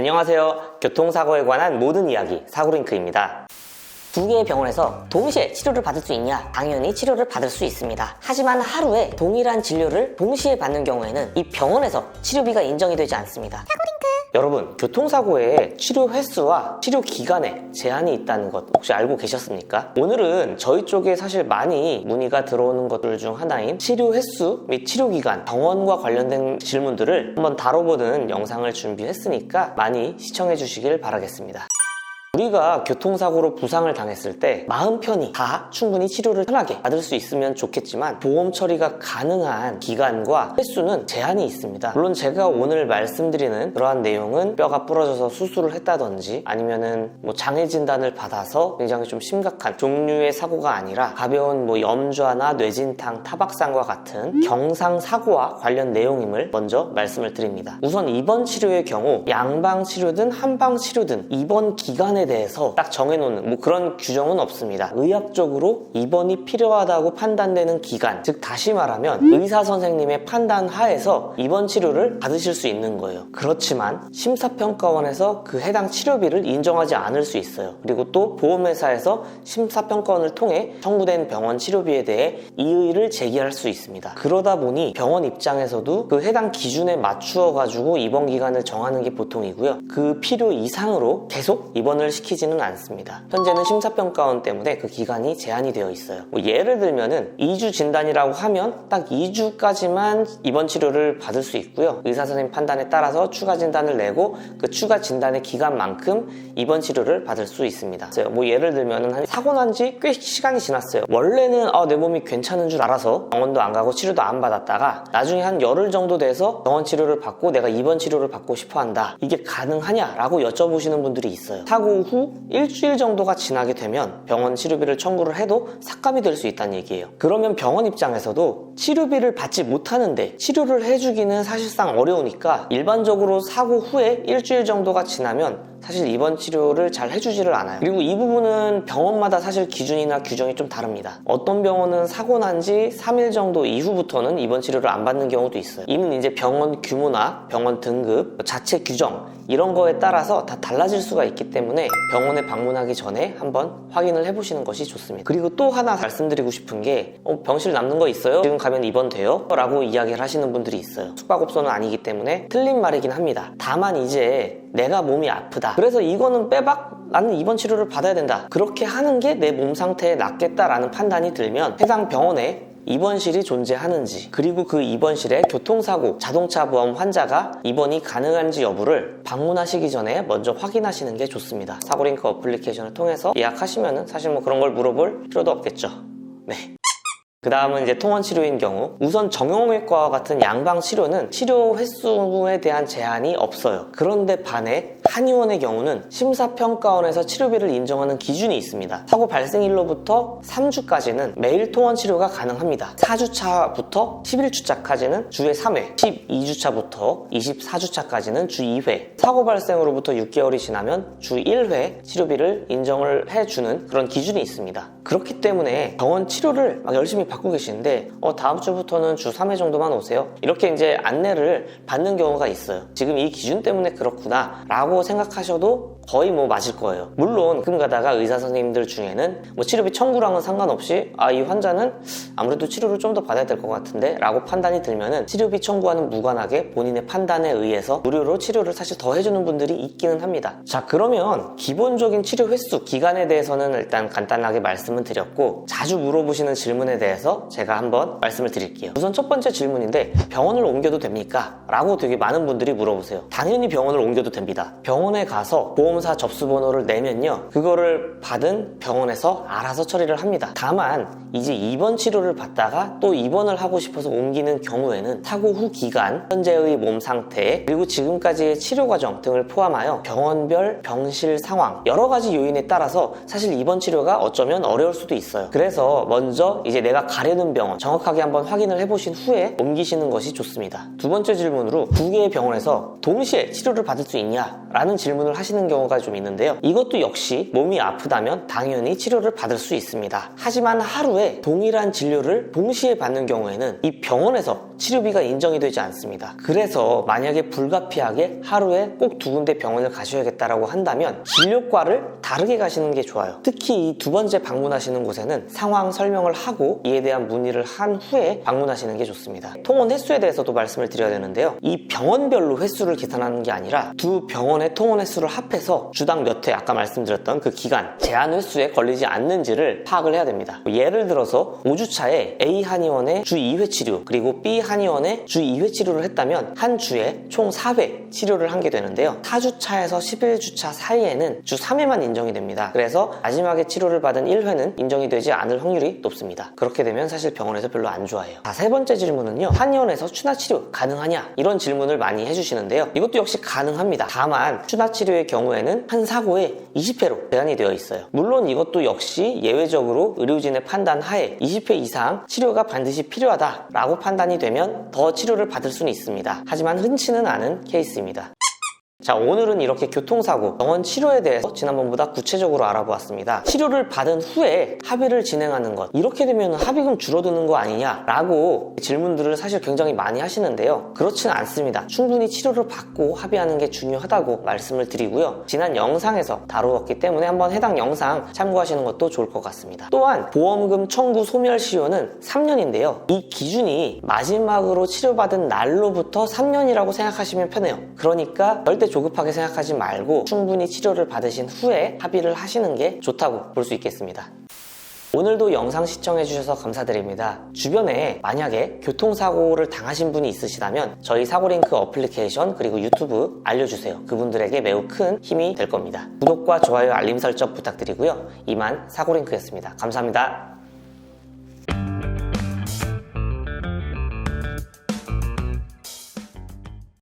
안녕하세요. 교통사고에 관한 모든 이야기 사고링크입니다. 두 개의 병원에서 동시에 치료를 받을 수 있냐? 당연히 치료를 받을 수 있습니다. 하지만 하루에 동일한 진료를 동시에 받는 경우에는 이 병원에서 치료비가 인정이 되지 않습니다. 여러분, 교통사고에 치료 횟수와 치료 기간에 제한이 있다는 것 혹시 알고 계셨습니까? 오늘은 저희 쪽에 사실 많이 문의가 들어오는 것들 중 하나인 치료 횟수 및 치료 기간, 병원과 관련된 질문들을 한번 다뤄보는 영상을 준비했으니까 많이 시청해 주시길 바라겠습니다. 우리가 교통사고로 부상을 당했을 때 마음 편히 다 충분히 치료를 편하게 받을 수 있으면 좋겠지만 보험 처리가 가능한 기간과 횟수는 제한이 있습니다. 물론 제가 오늘 말씀드리는 그러한 내용은 뼈가 부러져서 수술을 했다든지 아니면은 뭐 장애 진단을 받아서 굉장히 좀 심각한 종류의 사고가 아니라 가벼운 뭐 염좌나 뇌진탕, 타박상과 같은 경상 사고와 관련 내용임을 먼저 말씀을 드립니다. 우선 입원 치료의 경우 양방 치료든 한방 치료든 입원 기간에 대해서 딱 정해놓는 뭐 그런 규정은 없습니다. 의학적으로 입원이 필요하다고 판단되는 기간, 즉 다시 말하면 의사 선생님의 판단 하에서 입원 치료를 받으실 수 있는 거예요. 그렇지만 심사평가원에서 그 해당 치료비를 인정하지 않을 수 있어요. 그리고 또 보험회사에서 심사평가원을 통해 청구된 병원 치료비에 대해 이의를 제기할 수 있습니다. 그러다 보니 병원 입장에서도 그 해당 기준에 맞추어 가지고 입원 기간을 정하는 게 보통이고요. 그 필요 이상으로 계속 입원을 시키지는 않습니다. 현재는 심사평가원 때문에 그 기간이 제한이 되어 있어요. 뭐 예를 들면은 2주 진단이라고 하면 딱 2주까지만 입원 치료를 받을 수 있고요. 의사 선생님 판단에 따라서 추가 진단을 내고 그 추가 진단의 기간만큼 입원 치료를 받을 수 있습니다. 뭐 예를 들면은 한 사고 난 지 꽤 시간이 지났어요. 원래는 아, 내 몸이 괜찮은 줄 알아서 병원도 안 가고 치료도 안 받았다가 나중에 한 열흘 정도 돼서 병원 치료를 받고 내가 입원 치료를 받고 싶어 한다. 이게 가능하냐라고 여쭤보시는 분들이 있어요. 사고 후 일주일 정도가 지나게 되면 병원 치료비를 청구를 해도 삭감이 될 수 있다는 얘기예요. 그러면 병원 입장에서도 치료비를 받지 못하는데 치료를 해주기는 사실상 어려우니까 일반적으로 사고 후에 일주일 정도가 지나면 사실 입원 치료를 잘 해주지를 않아요. 그리고 이 부분은 병원마다 사실 기준이나 규정이 좀 다릅니다. 어떤 병원은 사고 난 지 3일 정도 이후부터는 입원 치료를 안 받는 경우도 있어요. 이는 이제 병원 규모나 병원 등급, 자체 규정 이런 거에 따라서 다 달라질 수가 있기 때문에 병원에 방문하기 전에 한번 확인을 해보시는 것이 좋습니다. 그리고 또 하나 말씀드리고 싶은 게 어, 병실 남는 거 있어요? 지금 가면 입원돼요? 라고 이야기를 하시는 분들이 있어요. 숙박업소는 아니기 때문에 틀린 말이긴 합니다. 다만 이제 내가 몸이 아프다. 그래서 이거는 빼박 나는 입원 치료를 받아야 된다. 그렇게 하는 게 내 몸 상태에 낫겠다라는 판단이 들면 해당 병원에 입원실이 존재하는지 그리고 그 입원실에 교통사고 자동차 보험 환자가 입원이 가능한지 여부를 방문하시기 전에 먼저 확인하시는 게 좋습니다 사고링크 어플리케이션을 통해서 예약하시면 사실 뭐 그런 걸 물어볼 필요도 없겠죠 네. 그 다음은 이제 통원 치료인 경우 우선 정형외과와 같은 양방 치료는 치료 횟수에 대한 제한이 없어요. 그런데 반해 한의원의 경우는 심사평가원에서 치료비를 인정하는 기준이 있습니다. 사고 발생일로부터 3주까지는 매일 통원 치료가 가능합니다. 4주차부터 11주차까지는 주에 3회, 12주차부터 24주차까지는 주 2회, 사고 발생으로부터 6개월이 지나면 주 1회 치료비를 인정을 해주는 그런 기준이 있습니다. 그렇기 때문에 병원 치료를 막 열심히 받고 계시는데 어, 다음 주부터는 주 3회 정도만 오세요. 이렇게 이제 안내를 받는 경우가 있어요. 지금 이 기준 때문에 그렇구나 라고 생각하셔도 거의 뭐 맞을 거예요. 물론 가끔 가다가 의사 선생님들 중에는 뭐 치료비 청구랑은 상관없이 아 이 환자는 아무래도 치료를 좀 더 받아야 될 것 같은데 라고 판단이 들면은 치료비 청구와는 무관하게 본인의 판단에 의해서 무료로 치료를 사실 더 해주는 분들이 있기는 합니다. 자 그러면 기본적인 치료 횟수 기간에 대해서는 일단 간단하게 말씀을 드렸고 자주 물어보시는 질문에 대해서 제가 한번 말씀을 드릴게요. 우선 첫 번째 질문인데 병원을 옮겨도 됩니까? 라고 되게 많은 분들이 물어보세요. 당연히 병원을 옮겨도 됩니다. 병원에 가서 보험사 접수번호를 내면요. 그거를 받은 병원에서 알아서 처리를 합니다. 다만 이제 입원 치료를 받다가 또 입원을 하고 싶어서 옮기는 경우에는 사고 후 기간, 현재의 몸 상태, 그리고 지금까지의 치료 과정 등을 포함하여 병원별 병실 상황 여러 가지 요인에 따라서 사실 입원 치료가 어쩌면 어려울 수도 있어요. 그래서 먼저 이제 내가 가려는 병원 정확하게 한번 확인을 해보신 후에 옮기시는 것이 좋습니다. 두 번째 질문으로 두 개의 병원에서 동시에 치료를 받을 수 있냐? 라는 질문을 하시는 경우가 좀 있는데요. 이것도 역시 몸이 아프다면 당연히 치료를 받을 수 있습니다. 하지만 하루에 동일한 진료를 동시에 받는 경우에는 이 병원에서 치료비가 인정이 되지 않습니다. 그래서 만약에 불가피하게 하루에 꼭 두 군데 병원을 가셔야겠다라고 한다면 진료과를 다르게 가시는 게 좋아요. 특히 이 두 번째 방문하시는 곳에는 상황 설명을 하고 이에 대한 문의를 한 후에 방문하시는 게 좋습니다. 통원 횟수에 대해서도 말씀을 드려야 되는데요. 이 병원별로 횟수를 계산하는 게 아니라 두 병원의 통원 횟수를 합해서 주당 몇 회 아까 말씀드렸던 그 기간 제한 횟수에 걸리지 않는지를 파악을 해야 됩니다. 예를 들어서 5주차에 A 한의원의 주 2회 치료 그리고 B 한의원 의주 2회 치료를 했다면 한 주에 총 4회 치료를 한 게 되는데요. 4주차에서 11주차 사이에는 주 3회만 인정이 됩니다. 그래서 마지막에 치료를 받은 1회는 인정이 되지 않을 확률이 높습니다. 그렇게 되면 사실 병원에서 별로 안 좋아해요. 자, 세 번째 질문은요. 한의원에서 추나 치료 가능하냐? 이런 질문을 많이 해주시는데요. 이것도 역시 가능합니다. 다만 추나 치료의 경우에는 한 사고에 20회로 제한이 되어 있어요. 물론 이것도 역시 예외적으로 의료진의 판단 하에 20회 이상 치료가 반드시 필요하다라고 판단이 되면 더 치료를 받을 수는 있습니다. 하지만 흔치는 않은 케이스입니다. 자, 오늘은 이렇게 교통사고, 병원 치료에 대해서 지난번보다 구체적으로 알아보았습니다. 치료를 받은 후에 합의를 진행하는 것. 이렇게 되면 합의금 줄어드는 거 아니냐 라고 질문들을 사실 굉장히 많이 하시는데요. 그렇지는 않습니다. 충분히 치료를 받고 합의하는 게 중요하다고 말씀을 드리고요. 지난 영상에서 다루었기 때문에 한번 해당 영상 참고하시는 것도 좋을 것 같습니다. 또한 보험금 청구 소멸 시효는 3년인데요. 이 기준이 마지막으로 치료받은 날로부터 3년이라고 생각하시면 편해요. 그러니까 절대 조급하게 생각하지 말고 충분히 치료를 받으신 후에 합의를 하시는 게 좋다고 볼 수 있겠습니다. 오늘도 영상 시청해주셔서 감사드립니다. 주변에 만약에 교통사고를 당하신 분이 있으시다면 저희 사고링크 어플리케이션 그리고 유튜브 알려주세요. 그분들에게 매우 큰 힘이 될 겁니다. 구독과 좋아요, 알림 설정 부탁드리고요. 이만 사고링크였습니다. 감사합니다.